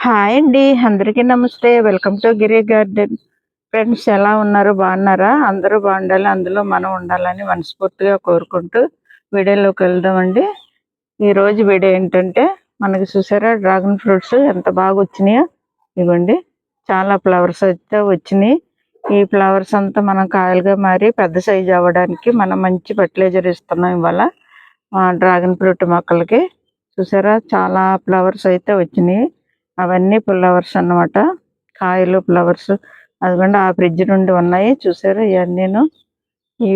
Hi అండి. అందరికీ నమస్తే. Welcome to Giri garden. Friends ఎలా ఉన్నారు? బాగున్నారా? అందరూ బాగుండాలి. అందులో మనం ఉండాలని మనస్ఫూర్తిగా కోరుకుంటూ వీడియోలోకి వెళ్దామండి ఈరోజు వీడియో ఏంటంటే మనకి చూసారా? డ్రాగన్ ఫ్రూట్స్ ఎంత బాగా వచ్చినాయో? ఇవ్వండి. చాలా ఫ్లవర్స్ అయితే వచ్చినాయి. ఈ ఫ్లవర్స్ అంతా మనం కాయలుగా మారి పెద్ద సైజు అవ్వడానికి మనం మంచి ఫర్టిలైజర్ ఇస్తున్నాం ఇవాళ. డ్రాగన్ ఫ్రూట్ మొక్కలకి. చూసారా? చాలా ఫ్లవర్స్ అయితే వచ్చినాయి. అవన్నీ ఫ్లవర్స్ అన్నమాట. కాయలు ఫ్లవర్స్. అదిగోండి ఆ ఫ్రిడ్జ్ నుండి ఉన్నాయి. చూసారు? ఇవన్నీను. ఈ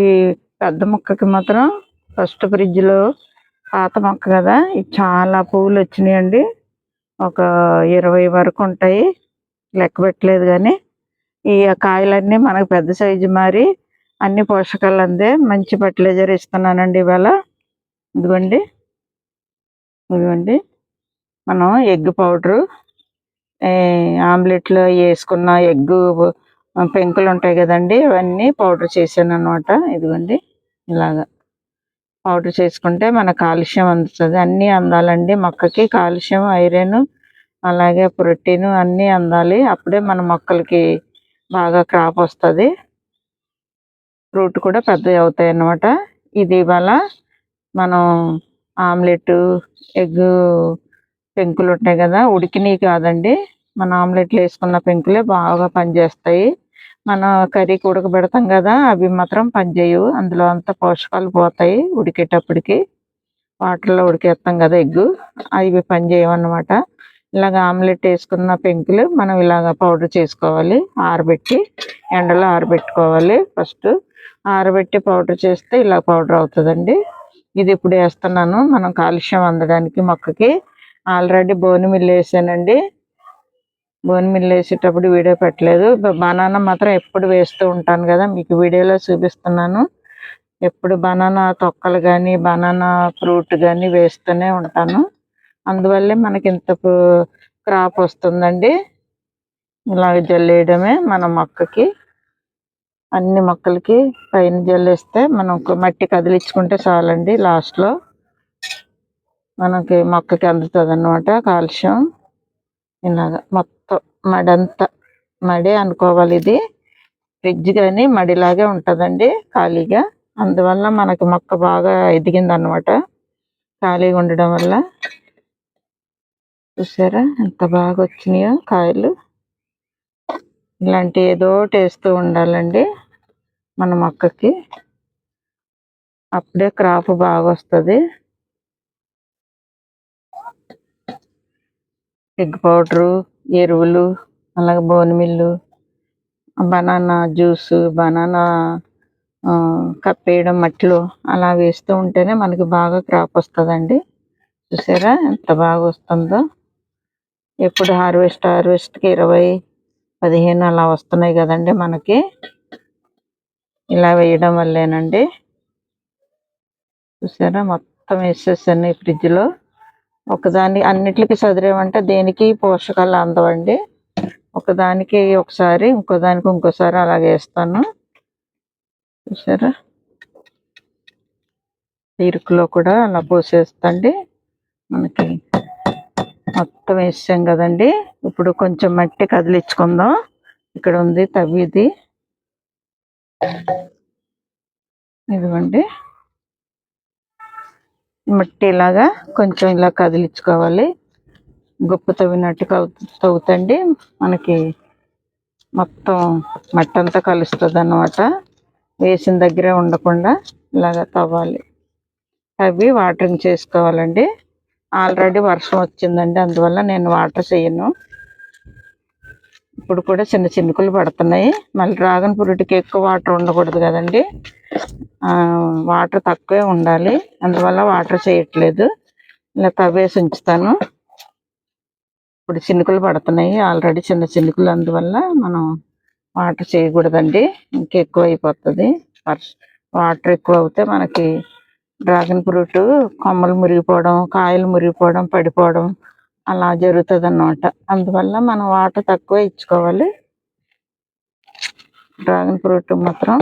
పెద్ద మొక్కకి మాత్రం ఫస్ట్ ఫ్రిడ్జ్లో పాత మొక్క కదా? ఇది చాలా పువ్వులు వచ్చినాయండి. ఒక ఇరవై వరకు ఉంటాయి. లెక్క పెట్టలేదు కానీ. ఈ కాయలన్నీ మనకు పెద్ద సైజు మారి అన్ని పోషకాలు అందే. మంచి ఫర్టిలైజర్ ఇస్తున్నానండి ఇవాళ. ఇదిగోండి. ఇదిగోండి. మనం ఎగ్ పౌడరు ఆమ్లెట్లో వేసుకున్న ఎగ్ పెంకులు ఉంటాయి కదండి అవన్నీ పౌడర్ చేశాను అనమాట ఇదిగోండి ఇలాగా పౌడర్ చేసుకుంటే మన కాలుష్యం అందుతుంది. అన్నీ అందాలండి మొక్కకి. కాలుష్యం ఐరన్ అలాగే ప్రోటీన్ అన్నీ అందాలి. అప్పుడే మన మొక్కలకి బాగా క్రాప్ వస్తుంది. ఫ్రూట్ కూడా పెద్దవి అవుతాయి అన్నమాట ఇది ఇవాళ మనం ఆమ్లెట్ ఎగ్ పెంకులు ఉంటాయి కదా ఉడికినవి కాదండి. మన ఆమ్లెట్లు వేసుకున్న పెంకులే బాగా పనిచేస్తాయి. మన కర్రీకి ఉడకబెడతాం కదా అవి మాత్రం పనిచేయవు. అందులో అంత పోషకాలు పోతాయి ఉడికేటప్పటికి. వాటర్లో ఉడికేస్తాం కదా ఎగ్గు అవి పనిచేయమన్నమాట ఇలాగ ఆమ్లెట్ వేసుకున్న పెంకులు మనం ఇలాగ పౌడర్ చేసుకోవాలి ఆరబెట్టి ఎండలో ఆరబెట్టుకోవాలి ఫస్ట్. ఆరబెట్టి పౌడర్ చేస్తే ఇలా పౌడర్ అవుతుందండి. ఇది ఇప్పుడు వేస్తున్నాను. మనం కాలుష్యం అందడానికి మొక్కకి. ఆల్రెడీ బోని మిల్లు వేసానండి. బోన్ మిల్ వేసేటప్పుడు వీడియో పెట్టలేదు. బనానా మాత్రం ఎప్పుడు వేస్తూ ఉంటాను కదా మీకు వీడియోలో చూపిస్తున్నాను. ఎప్పుడు బనానా తొక్కలు కానీ బనానా ఫ్రూట్ కానీ వేస్తూనే ఉంటాను. అందువల్లే మనకి ఇంత క్రాప్ వస్తుందండి. ఇలాగ జల్లేయడమే మన మొక్కకి. అన్ని మొక్కలకి పైన జల్లేస్తే మనం మట్టి కదిలించుకుంటే చాలండి లాస్ట్లో. మనకి మొక్కకి అందుతుంది అన్నమాట కాల్షియం. ఇలాగ మొత్తం మడంతా మడే అనుకోవాలి ఇది. ఫ్రిడ్జ్ కానీ మడిలాగే ఉంటుందండి ఖాళీగా. అందువల్ల మనకి మొక్క బాగా ఎదిగింది అనమాట ఖాళీగా ఉండడం వల్ల. చూసారా? ఎంత బాగా వచ్చినాయో కాయలు. ఇలాంటి ఏదో వేస్తూ ఉండాలండి మన మొక్కకి. అప్పుడే క్రాప్ బాగా వస్తుంది ఎగ్ పౌడరు ఎరువులు అలాగే bone meal banana juice banana కప్పేయడం మట్టిలో అలా వేస్తూ ఉంటేనే మనకి బాగా క్రాప్ వస్తుందండి. చూసారా ఎంత బాగా వస్తుందో? ఎప్పుడు హార్వెస్ట్ హార్వెస్ట్కి ఇరవై పదిహేను అలా వస్తున్నాయి కదండి మనకి. ఇలా వేయడం వల్లేనండి. చూసారా మొత్తం వేసేసాను ఈ ఫ్రిడ్జ్లో. ఒకదాని అన్నిటికి చదివేమంటే దేనికి పోషకాలు అందవండి? ఒకదానికి ఒకసారి ఇంకోదానికి ఇంకోసారి అలాగే వేస్తాను. చూసారా? ఇరుకులో కూడా అలా పోసేస్తండి. మనకి మొత్తం వేసాం కదండి. ఇప్పుడు కొంచెం మట్టి కదిలించుకుందాం. ఇక్కడ ఉంది తవ్విది. ఇదిగోండి. మట్టి ఇలాగా కొంచెం ఇలా కదిలించుకోవాలి. గుప్పు తవ్వినట్టు తవ్వుతండి. మనకి మొత్తం మట్టి అంతా కలుస్తుంది అన్నమాట వేసిన దగ్గరే ఉండకుండా ఇలాగ తవ్వాలి. తవ్వి వాటరింగ్ చేసుకోవాలండి. ఆల్రెడీ వర్షం వచ్చిందండి అందువల్ల నేను వాటర్ చేయను. ఇప్పుడు కూడా చిన్న చినుకులు పడుతున్నాయి. మళ్ళీ డ్రాగన్ ఫ్రూట్కి ఎక్కువ వాటర్ ఉండకూడదు కదండి. వాటర్ తక్కువే ఉండాలి. అందువల్ల వాటర్ చేయట్లేదు. ఇలా తవ్వేసి ఉంచుతాను. ఇప్పుడు చినుకులు పడుతున్నాయి. ఆల్రెడీ చిన్న చినుకులు అందువల్ల మనం వాటర్ చేయకూడదండి. ఇంకెక్కువ అయిపోతుంది వాటర్ ఎక్కువ అవుతే మనకి డ్రాగన్ ఫ్రూట్ కొమ్మలు మురిగిపోవడం కాయలు మురిగిపోవడం పడిపోవడం అలా జరుగుతుంది అన్నమాట అందువల్ల మనం వాటర్ తక్కువ ఇచ్చుకోవాలి. డ్రాగన్ ఫ్రూట్ మాత్రం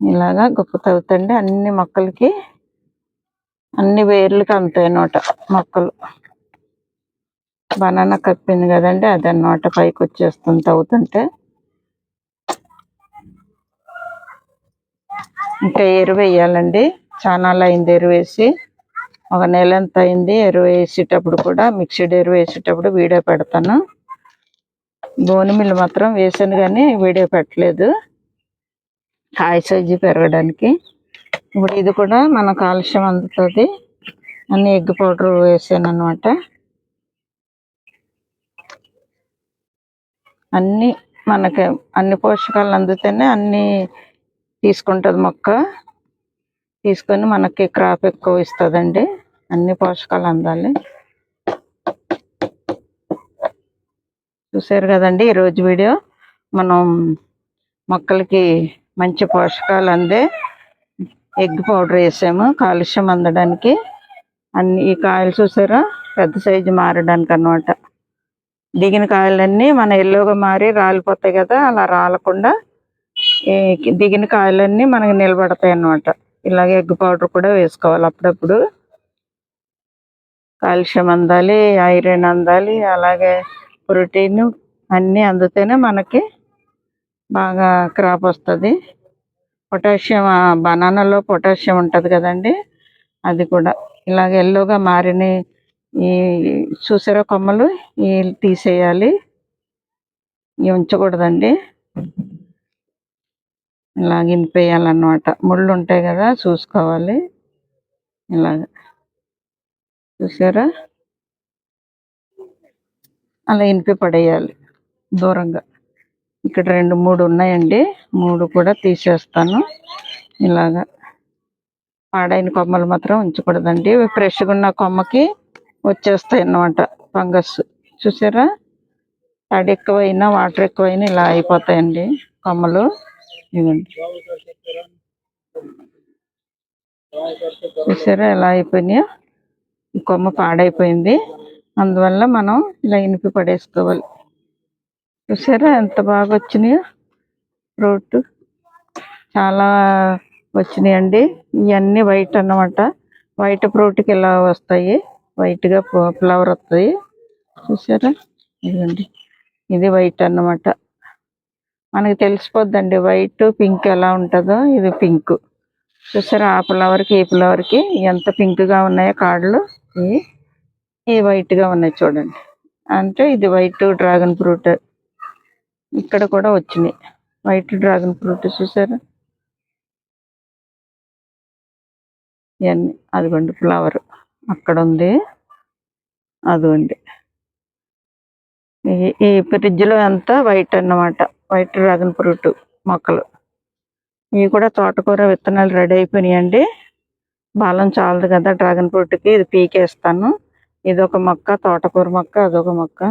ఇలాగా గొప్ప తవ్వుతండి. అన్ని మొక్కలకి అన్ని వేర్లకి అంతాయి అన్నమాట మొక్కలు. బనానా కప్పింది కదండి అది అన్నమాట పైకి వచ్చేస్తుంది తవ్వుతుంటే. ఇంకా ఎరువు వేయాలండి. చాలా అయింది ఎరువు వేసి ఒక నెల ఎంత అయింది? ఎరువు వేసేటప్పుడు కూడా మిక్స్డ్ ఎరువు వేసేటప్పుడు వీడియో పెడతాను. బోని మిల్లు మాత్రం వేసాను కానీ వీడియో పెట్టలేదు. కాయ సైజు పెరగడానికి. ఇప్పుడు ఇది కూడా మన కాలుష్యం అందుతుంది. అన్ని ఎగ్ పౌడర్ వేసాను అనమాట అన్ని మనకి అన్ని పోషకాలు అందితేనే అన్నీ తీసుకుంటుంది మొక్క. తీసుకొని మనకి క్రాప్ ఎక్కువ ఇస్తుందండి. అన్ని పోషకాలు అందాలి. చూసారు కదండి ఈరోజు వీడియో. మనం మొక్కలకి మంచి పోషకాలు అందే. ఎగ్ పౌడర్ వేసాము. కాలుష్యం అందడానికి. అన్ని ఈ కాయలు చూసారా? పెద్ద సైజు మారడానికి అన్నమాట దిగిన కాయలన్నీ మన ఎల్లోగా మారి రాలిపోతాయి కదా అలా రాలకుండా దిగిన కాయలన్నీ మనకి నిలబడతాయి అన్నమాట ఇలాగే ఎగ్ పౌడర్ కూడా వేసుకోవాలి అప్పుడప్పుడు. కాల్షియం అందాలి ఐరన్ అందాలి అలాగే ప్రోటీన్ అన్నీ అందితేనే మనకి బాగా క్రాప్ వస్తుంది. పొటాషియం బనానాలో పొటాషియం ఉంటుంది కదండి అది కూడా. ఇలాగ ఎల్లోగా మారిన ఈ చూసారా కొమ్మలు ఈ తీసేయాలి. ఇవి ఉంచకూడదండి. ఇలాగ గింపేయాలన్నమాట. ముళ్ళు ఉంటాయి కదా చూసుకోవాలి. ఇలాగ. చూసారా? అలా ఇనిపి పడేయాలి దూరంగా. ఇక్కడ రెండు మూడు ఉన్నాయండి. మూడు కూడా తీసేస్తాను. ఇలాగా. పాడైన కొమ్మలు మాత్రం ఉంచకూడదండి. ఫ్రెష్గా ఉన్న కొమ్మకి వచ్చేస్తాయి అన్నమాట ఫంగస్. చూసారా? తడి ఎక్కువైనా వాటర్ ఎక్కువైనా ఇలా అయిపోతాయండి కొమ్మలు. ఇవ్వండి. చూసారా ఎలా అయిపోయినాయో? కొమ్మ పాడైపోయింది. అందువల్ల మనం ఇలా ఇనిపి పడేసుకోవాలి. చూసారా ఎంత బాగా వచ్చినాయో? ఫ్రూట్ చాలా వచ్చినాయండి. ఇవన్నీ వైట్ అన్నమాట. వైట్ ఫ్రూట్కి ఇలా వస్తాయి. వైట్గా ఫ్లవర్ వస్తాయి. చూసారా? ఇదండి ఇది వైట్ అన్నమాట. మనకి తెలిసిపోద్దండి. వైట్ పింక్ ఎలా ఉంటుందో ఇది పింక్ చూసారా ఆ ఫ్లవర్కి ఈ ఫ్లవర్కి ఎంత పింక్గా ఉన్నాయో కాడలు ఇవి ఇవి వైట్గా ఉన్నాయి చూడండి. అంటే ఇది వైట్ డ్రాగన్ ఫ్రూట్ ఇక్కడ కూడా వచ్చినాయి. వైట్ డ్రాగన్ ఫ్రూట్ చూసారా? ఇవన్నీ. అదిగోండి ఫ్లవర్ అక్కడ ఉంది. అదిగోండి. ఈ- ఈ ఫ్రిడ్జ్లో అంతా వైట్ అన్నమాట. వైట్ డ్రాగన్ ఫ్రూట్ మొక్కలు. ఇవి కూడా తోటకూర విత్తనాలు రెడీ అయిపోయినాయండి. బాలం చాలదు కదా డ్రాగన్ ఫ్రూట్కి ఇది పీకేస్తాను. ఇది ఒక మొక్క తోటకూర మొక్క అదొక మొక్క.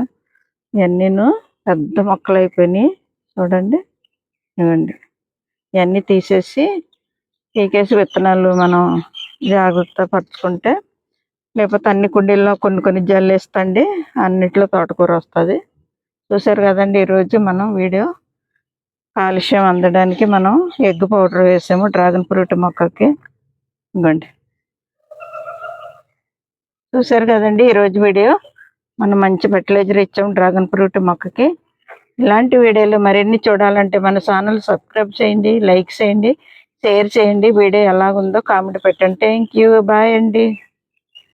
ఇవన్నీను పెద్ద మొక్కలు అయిపోయినాయి. చూడండి. ఇవ్వండి. ఇవన్నీ తీసేసి పీకేసి విత్తనాలు మనం జాగ్రత్త పరుచుకుంటే లేకపోతే అన్ని కుండీల్లో కొన్ని కొన్ని జల్లేస్తండి అన్నిట్లో తోటకూర వస్తుంది. చూసారు కదండి ఈరోజు మనం వీడియో కాలుష్యం అందడానికి మనం ఎగ్ పౌడర్ వేసాము. డ్రాగన్ ఫ్రూట్ మొక్కకి. ఇవ్వండి చూసారు కదండి ఈరోజు వీడియో? మనం మంచి ఫర్టిలైజర్ ఇచ్చాము డ్రాగన్ ఫ్రూట్ మొక్కకి. ఇలాంటి వీడియోలు మరిన్ని చూడాలంటే మన ఛానల్ సబ్స్క్రైబ్ చేయండి లైక్ చేయండి షేర్ చేయండి. వీడియో ఎలాగుందో కామెంట్ పెట్టండి. థ్యాంక్ యూ బాయ్ అండి.